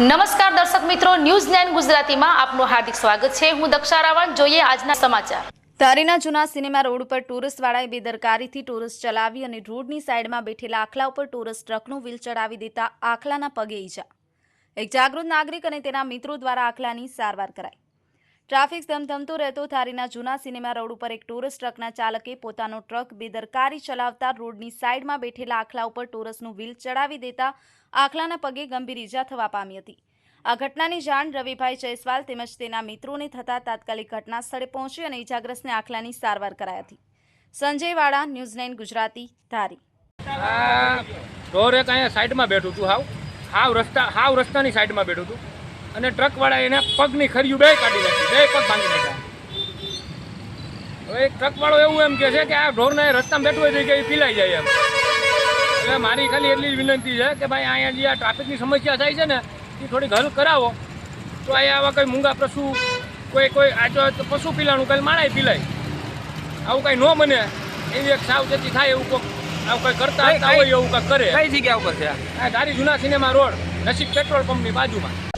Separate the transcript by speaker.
Speaker 1: નમસ્કાર દર્શક મિત્રો ન્યૂઝ નાઇન ગુજરાતીમાં આપનું હાર્દિક સ્વાગત છે. હું દક્ષા રાવણ જોઈએ આજના સમાચાર.
Speaker 2: ધારીના જૂના સિનેમા રોડ ઉપર ટુરિસ્ટવાળાએ બેદરકારીથી ટુરિસ્ટ ચલાવી અને રોડની સાઈડમાં બેઠેલા આખલા ઉપર ટુરિસ્ટ ટ્રકનું વ્હીલ ચડાવી દેતા આખલાના પગે ઈજા. એક જાગૃત નાગરિક અને તેના મિત્રો દ્વારા આખલાની સારવાર કરાઈ. ટ્રાફિક ધમધમતો રહેતો ધારીના જૂના સિનેમા રોડ ઉપર એક ટુરિસ્ટ ટ્રકના ચાલકે પોતાનો ટ્રક બેદરકારી ચલાવતા રોડની સાઇડમાં બેઠેલા આખલા ઉપર ટુરસ્ટનું વ્હીલ ચડાવી દેતા આખલાના પગે ગંભીર ઈજા થવા પામી હતી. આ ઘટનાની જાણ રવિભાઈ જયસ્વાલ તેમજ તેના મિત્રોને થતાં તાત્કાલિક ઘટના સ્થળે પહોંચી અને ઈજાગ્રસ્તને આખલાની સારવાર કરાઈ હતી. સંજય વાળા, ન્યૂઝ નાઇન ગુજરાતી, ધારી.
Speaker 3: આ ઢોર એક અહીંયા સાઈડમાં બેઠું હતું હાવ? હાવ રસ્તા, હાવ રસ્તાની સાઈડમાં બેઠું હતું અને ટ્રકવાળા એને પગની ખરીયું બે કાઢી નાખી બે પગ ભાંગી નાખ્યા. હવે ટ્રકવાળો એવું એમ કહે છે કે આ ઢોરને રસ્તામાં બેઠું હોય કે એ પીલાઈ જાય એમ. એટલે મારી ખાલી એટલી વિનંતી છે કે ભાઈ અહીંયા જે આ ટ્રાફિકની સમસ્યા થાય છે ને એ થોડીક હલ કરાવો. તો અહીંયા આવા કંઈ મૂંગા પશુ કોઈ કોઈ આજો પશુ પીલાનું કંઈ માણાય પીલાય. આવું કંઈ ન બને એવી એક સાવચેતી થાય એવું કોઈ આવું કંઈ કરતા હોય એવું કંઈક કરે.
Speaker 4: કઈ જગ્યા ઉપર છે આ?
Speaker 3: આ ધારી જૂના સિનેમા રોડ નસીબ પેટ્રોલ પંપની બાજુમાં.